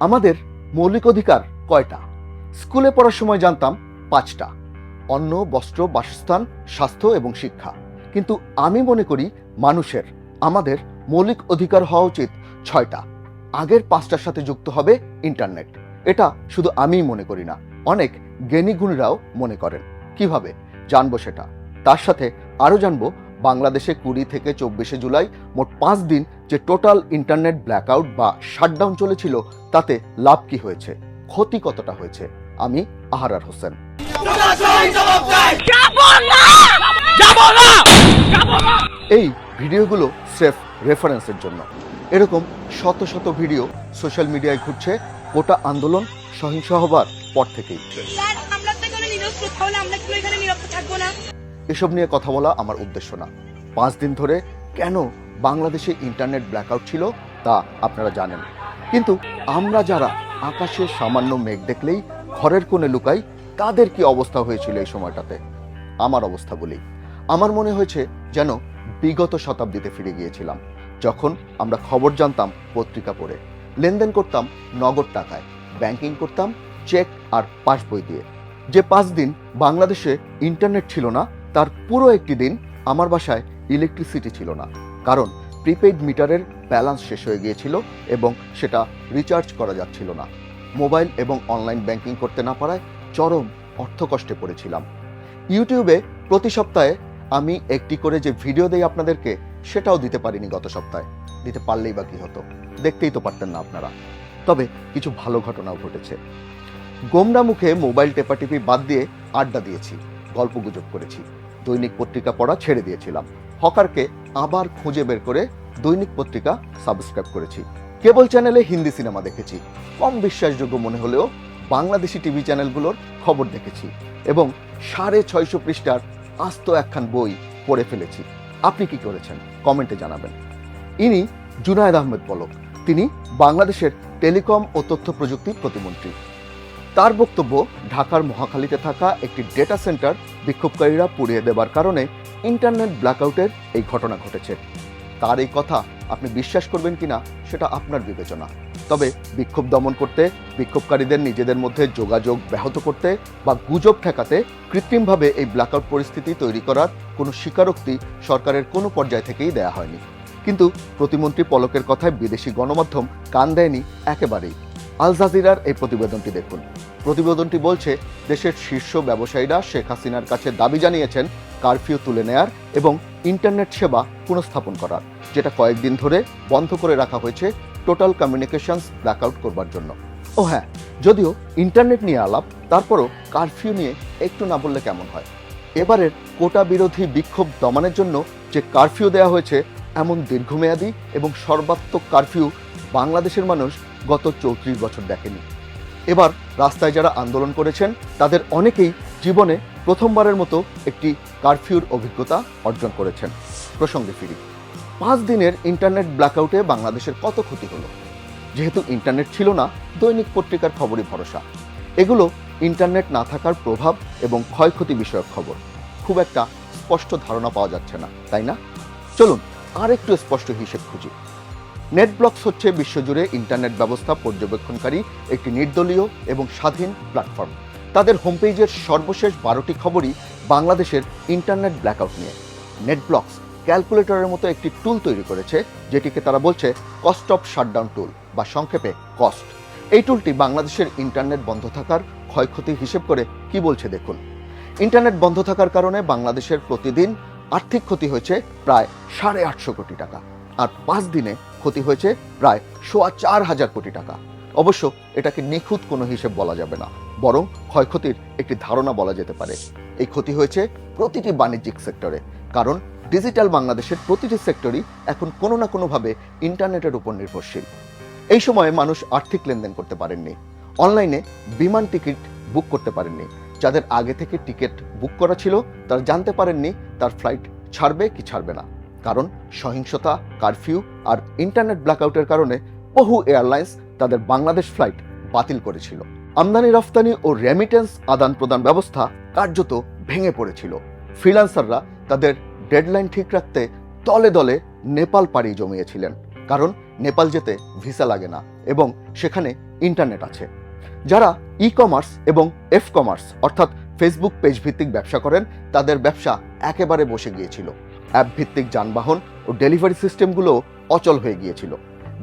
আমাদের মৌলিক অধিকার কয়টা? স্কুলে পড়ার সময় জানতাম পাঁচটা। অন্ন, বস্ত্র, বাসস্থান, স্বাস্থ্য এবং শিক্ষা। কিন্তু আমি মনে করি মানুষের, আমাদের মৌলিক অধিকার হওয়া উচিত ছয়টা। আগের পাঁচটার সাথে যুক্ত হবে ইন্টারনেট। এটা শুধু আমিই মনে করি না, অনেক জ্ঞানী গুণীরাও মনে করেন। কীভাবে? জানব সেটা। তার সাথে আরও জানব বাংলাদেশে কুড়ি থেকে চব্বিশে জুলাই মোট পাঁচ দিন যে টোটাল ইন্টারনেট ব্ল্যাকআউট বা শাটডাউন চলেছিল, তাতে লাভ কি হয়েছে? ক্ষতি কতটা হয়েছে? আমি আহারার হোসেন। এই ভিডিওগুলো স্রেফ রেফারেন্সের জন্য। এরকম শত শত ভিডিও সোশ্যাল মিডিয়ায় ঘুরছে, গোটা আন্দোলন সহিংস হবার পর থেকেই। আমরা আমরা এখানে থাকব না? এসব নিয়ে কথা বলা আমার উদ্দেশ্য না। পাঁচ দিন ধরে কেন বাংলাদেশে ইন্টারনেট ব্ল্যাকআউট ছিল তা আপনারা জানেন। কিন্তু আমরা যারা আকাশে সামান্য মেঘ দেখলেই ঘরের কোণে লুকাই তাদের কি অবস্থা হয়েছিল এই সময়টাতে? আমার অবস্থা বলি। আমার মনে হয়েছে যেন বিগত শতাব্দীতে ফিরে গিয়েছিলাম, যখন আমরা খবর জানতাম পত্রিকা পড়ে। লেনদেন করতাম নগদ টাকায়, ব্যাংকিং করতাম চেক আর পাসবই দিয়ে। যে পাঁচ দিন বাংলাদেশে ইন্টারনেট ছিল না তার পুরো একটি দিন আমার বাসায় ইলেকট্রিসিটি ছিল না। কারণ প্রিপেইড মিটারের ব্যালেন্স শেষ হয়ে গিয়েছিল এবং সেটা রিচার্জ করা যাচ্ছিল না। মোবাইল এবং অনলাইন ব্যাংকিং করতে না পারায় চরম অর্থকষ্টে পড়েছিলাম। ইউটিউবে প্রতি সপ্তাহে আমি একটি করে যে ভিডিও দেই আপনাদেরকে, সেটাও দিতে পারিনি গত সপ্তাহে। দিতে পারলেই বা কি হতো? দেখতেই তো পারতেন না আপনারা। তবে কিছু ভালো ঘটনাও ঘটেছে। গোমরা মুখে মোবাইল টেপাটিপি বাদ দিয়ে আড্ডা দিয়েছি, গল্প গুজব করেছি। দৈনিক পত্রিকা পড়া ছেড়ে দিয়েছিলাম। হকারকে আবার খুঁজে বের করে দৈনিক পত্রিকা সাবস্ক্রাইব করেছি। কেবল চ্যানেলে হিন্দি সিনেমা দেখেছি। কম বিশ্বাসযোগ্য মনে হলেও বাংলাদেশি টিভি চ্যানেলগুলোর খবর দেখেছি এবং সাড়ে ছয়শো পৃষ্ঠার আস্ত একখান বই পড়ে ফেলেছি। আপনি কি করেছেন? কমেন্টে জানাবেন। ইনি জুনায়দ আহমেদ পলক। তিনি বাংলাদেশের টেলিকম ও তথ্য প্রযুক্তি প্রতিমন্ত্রী। তার বক্তব্য ঢাকার মহাখালীতে থাকা একটি ডেটা সেন্টার বিক্ষোভকারীরা পুড়িয়ে দেবার কারণে ইন্টারনেট ব্ল্যাকআউটের এই ঘটনা ঘটেছে। তার এই কথা আপনি বিশ্বাস করবেন কিনা সেটা আপনার বিবেচনা। তবে বিক্ষোভ দমন করতে, বিক্ষোভকারীদের নিজেদের মধ্যে যোগাযোগ ব্যাহত করতে বা গুজব ঠেকাতে কৃত্রিমভাবে এই ব্ল্যাকআউট পরিস্থিতি তৈরি করার কোনো স্বীকারোক্তি সরকারের কোনো পর্যায় থেকেই দেয়া হয়নি। কিন্তু প্রতিমন্ত্রী পলকের কথায় বিদেশি গণমাধ্যম কান দেয়নি একেবারেই। আল জাজিরার এই প্রতিবেদনটি দেখুন। প্রতিবেদনটি বলছে, দেশের শীর্ষ ব্যবসায়ীরা শেখ হাসিনার কাছে দাবি জানিয়েছেন, কারফিউ তুলে নেয়ার এবং ইন্টারনেট সেবা পুনঃস্থাপন করার, যেটা কয়েকদিন ধরে বন্ধ করে রাখা হয়েছে টোটাল কমিউনিকেশনস ব্ল্যাকআউট করবার জন্য। ও হ্যাঁ যদিও ইন্টারনেট নিয়ে আলাপ, তারপরও কারফিউ নিয়ে একটু না বললে কেমন হয়? এবারের কোটা বিরোধী বিক্ষোভ দমনের জন্য যে কারফিউ দেওয়া হয়েছে, এমন দীর্ঘমেয়াদী এবং সর্বাত্মক কারফিউ বাংলাদেশের মানুষ গত চৌত্রিশ বছর দেখেনি। এবার রাস্তায় যারা আন্দোলন করেছেন, তাদের অনেকেই জীবনে প্রথমবারের মতো একটি কারফিউর অভিজ্ঞতা অর্জন করেছেন। প্রসঙ্গে ফিরি। পাঁচ দিনের ইন্টারনেট ব্ল্যাকআউটে বাংলাদেশের কত ক্ষতি হলো? যেহেতু ইন্টারনেট ছিল না, দৈনিক পত্রিকার খবরই ভরসা। এগুলো ইন্টারনেট না থাকার প্রভাব এবং ক্ষয়ক্ষতি বিষয়ক খবর। খুব একটা স্পষ্ট ধারণা পাওয়া যাচ্ছে না, তাই না? চলুন আর একটু স্পষ্ট হিসেব খুঁজি। নেটব্লকস হচ্ছে বিশ্বজুড়ে ইন্টারনেট ব্যবস্থা পর্যবেক্ষণকারী একটি নির্দলীয় এবং স্বাধীন প্ল্যাটফর্ম। তাদের হোম পেজের সর্বশেষ বারোটি খবরই বাংলাদেশের ইন্টারনেট ব্ল্যাকআউট নিয়ে। নেটব্লকস ক্যালকুলেটরের মতো একটি টুল তৈরি করেছে, যেটিকে তারা বলছে কস্ট অফ শাটডাউন টুল বা সংক্ষেপে কস্ট। এই টুলটি বাংলাদেশের ইন্টারনেট বন্ধ থাকার ক্ষয়ক্ষতি হিসেব করে কি বলছে দেখুন। ইন্টারনেট বন্ধ থাকার কারণে বাংলাদেশের প্রতিদিন আর্থিক ক্ষতি হয়েছে প্রায় সাড়ে আটশো কোটি টাকা। আর পাঁচ দিনে ক্ষতি হয়েছে প্রায় সোয়া চার হাজার কোটি টাকা। অবশ্য এটাকে নিখুঁত কোনো হিসেব বলা যাবে না, বরং ক্ষয়ক্ষতির একটি ধারণা বলা যেতে পারে। এই ক্ষতি হয়েছে প্রতিটি বাণিজ্যিক সেক্টরে, কারণ ডিজিটাল বাংলাদেশের প্রতিটি সেক্টরই এখন কোনো না কোনোভাবে ইন্টারনেটের উপর নির্ভরশীল। এই সময়ে মানুষ আর্থিক লেনদেন করতে পারেননি, অনলাইনে বিমান টিকিট বুক করতে পারেননি, যাদের আগে থেকে টিকিট বুক করা ছিল তারা জানতে পারেননি তার ফ্লাইট ছাড়বে কি ছাড়বে না। কারণ সহিংসতা, কারফিউ আর ইন্টারনেট ব্ল্যাকআউটের কারণে বহু এয়ারলাইন্স তাদের বাংলাদেশ ফ্লাইট বাতিল করেছিল। আমদানি, রফতানি ও রেমিটেন্স আদান প্রদান ব্যবস্থা কার্যত ভেঙে পড়েছিল। ফ্রিল্যান্সাররা তাদের ডেডলাইন ঠিক রাখতে দলে দলে নেপাল পাড়ি জমিয়েছিলেন, কারণ নেপাল যেতে ভিসা লাগে না এবং সেখানে ইন্টারনেট আছে। যারা ই কমার্স এবং এফ কমার্স অর্থাৎ ফেসবুক পেজ ভিত্তিক ব্যবসা করেন, তাদের ব্যবসা একেবারে বসে গিয়েছিল। অ্যাপ ভিত্তিক যানবাহন ও ডেলিভারি সিস্টেমগুলো অচল হয়ে গিয়েছিল।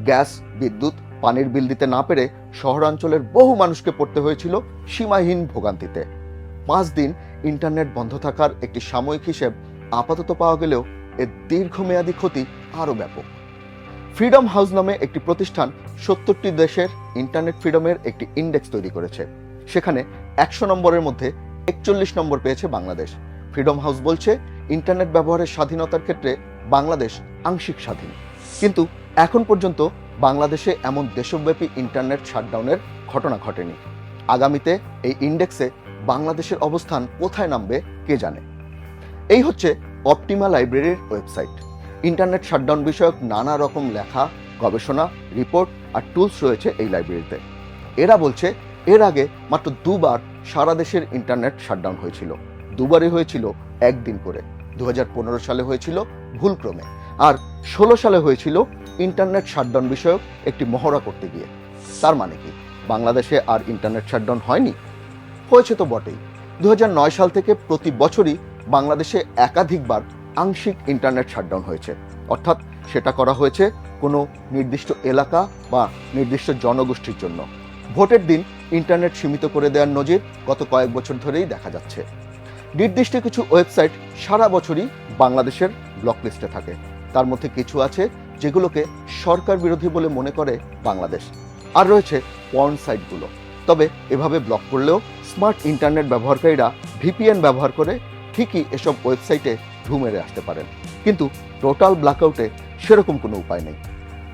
গ্যাস, বিদ্যুৎ, পানির বিল দিতে না পেরে শহরাঞ্চলের বহু মানুষকে পড়তে হয়েছিল সীমাহীন ভোগান্তিতে। পাঁচ দিন ইন্টারনেট বন্ধ থাকার একটি সাময়িক হিসেব আপাতত পাওয়া গেলেও এর দীর্ঘমেয়াদী ক্ষতি আরও ব্যাপক। ফ্রিডম হাউস নামে একটি প্রতিষ্ঠান সত্তরটি দেশের ইন্টারনেট ফ্রিডমের একটি ইন্ডেক্স তৈরি করেছে। সেখানে একশো নম্বরের মধ্যে একচল্লিশ নম্বর পেয়েছে বাংলাদেশ। ফ্রিডম হাউস বলছে ইন্টারনেট ব্যবহারের স্বাধীনতার ক্ষেত্রে বাংলাদেশ আংশিক স্বাধীন। কিন্তু এখন পর্যন্ত বাংলাদেশে এমন দেশব্যাপী ইন্টারনেট শাটডাউনের ঘটনা ঘটেনি। আগামীতে এই ইন্ডেক্সে বাংলাদেশের অবস্থান কোথায় নামবে কে জানে? এই হচ্ছে অপটিমা লাইব্রেরির ওয়েবসাইট। ইন্টারনেট শাটডাউন বিষয়ক নানা রকম লেখা, গবেষণা, রিপোর্ট আর টুলস রয়েছে এই লাইব্রেরিতে। এরা বলছে এর আগে মাত্র দুবার সারা দেশের ইন্টারনেট শাটডাউন হয়েছিল। দুবারই হয়েছিল একদিন করে। দু হাজার পনেরো সালে হয়েছিল ভুলক্রমে। আর ষোলো সালে হয়েছিল ইন্টারনেট শাটডাউন বিষয়ক একটি মহড়া করতে গিয়ে। তার মানে কি? বাংলাদেশে আর ইন্টারনেট শাটডাউন হয়নি? হয়েছে তো বটেই। দু হাজার নয় সাল থেকে প্রতি বছরই বাংলাদেশে একাধিকবার আংশিক ইন্টারনেট শাটডাউন হয়েছে। অর্থাৎ সেটা করা হয়েছে কোনো নির্দিষ্ট এলাকা বা নির্দিষ্ট জনগোষ্ঠীর জন্য। ভোটের দিন ইন্টারনেট সীমিত করে দেওয়ার নজির গত কয়েক বছর ধরেই দেখা যাচ্ছে। নির্দিষ্ট কিছু ওয়েবসাইট সারা বছরই বাংলাদেশের ব্লক লিস্টে থাকে। তার মধ্যে কিছু আছে যেগুলোকে সরকার বিরোধী বলে মনে করে বাংলাদেশ। আর রয়েছে পর্ন সাইটগুলো তবে এভাবে ব্লক করলেও স্মার্ট ইন্টারনেট ব্যবহারকারীরা ভিপিএন ব্যবহার করে ঠিকই এসব ওয়েবসাইটে ঢু মেরে আসতে পারেন। কিন্তু টোটাল ব্ল্যাকআউটে সেরকম কোনো উপায় নেই।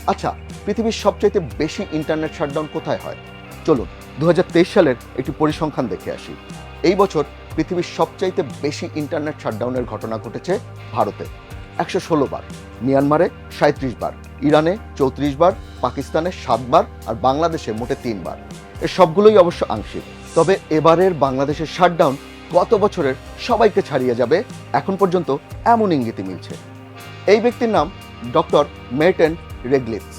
আচ্ছা পৃথিবীর সবচাইতে বেশি ইন্টারনেট শাটডাউন কোথায় হয়? চলুন দু হাজার তেইশ সালের একটি পরিসংখ্যান দেখে আসি। এই বছর পৃথিবীর সবচাইতে বেশি ইন্টারনেট শাটডাউনের ঘটনা ঘটেছে ভারতে। একশো ষোলো বার। মিয়ানমারে সাঁত্রিশ বার। ইরানে চৌত্রিশ বার। পাকিস্তানে সাতবার আর বাংলাদেশে মোটে তিনবার এর সবগুলোই অবশ্য আংশিক। তবে এবারের বাংলাদেশের শাটডাউন গত বছরের সবাইকে ছাড়িয়ে যাবে, এখন পর্যন্ত এমন ইঙ্গিতই মিলছে। এই ব্যক্তির নাম ডক্টর মেটেন রেগলিটস।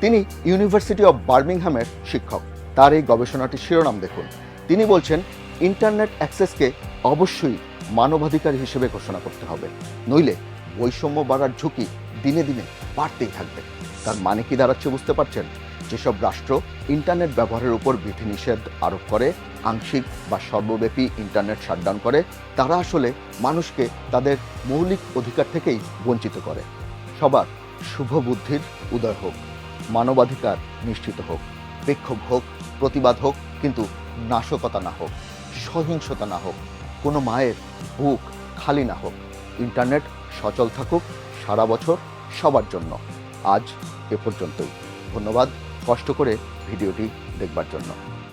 তিনি ইউনিভার্সিটি অব বার্মিংহামের শিক্ষক। তার এই গবেষণাটির শিরোনাম দেখুন। তিনি বলছেন ইন্টারনেট অ্যাক্সেসকে অবশ্যই মানবাধিকার হিসেবে ঘোষণা করতে হবে। নইলে বৈষম্য বাড়ার ঝুঁকি দিনে দিনে বাড়তেই থাকবে। তার মানে কি দাঁড়াচ্ছে বুঝতে পারছেন? যেসব রাষ্ট্র ইন্টারনেট ব্যবহারের উপর বিধিনিষেধ আরোপ করে, আংশিক বা সর্বব্যাপী ইন্টারনেট শাটডাউন করে, তারা আসলে মানুষকে তাদের মৌলিক অধিকার থেকেই বঞ্চিত করে। সবার শুভ বুদ্ধির উদয় হোক, মানবাধিকার নিশ্চিত হোক, বিক্ষোভ হোক, প্রতিবাদ হোক, কিন্তু নাশকতা না হোক। সহিংসতা না হোক, কোনো মায়ের বুক খালি না হোক, ইন্টারনেট সচল থাকুক সারা বছর সবার জন্য। আজ এ পর্যন্তই। ধন্যবাদ, কষ্ট করে ভিডিওটি দেখবার জন্য।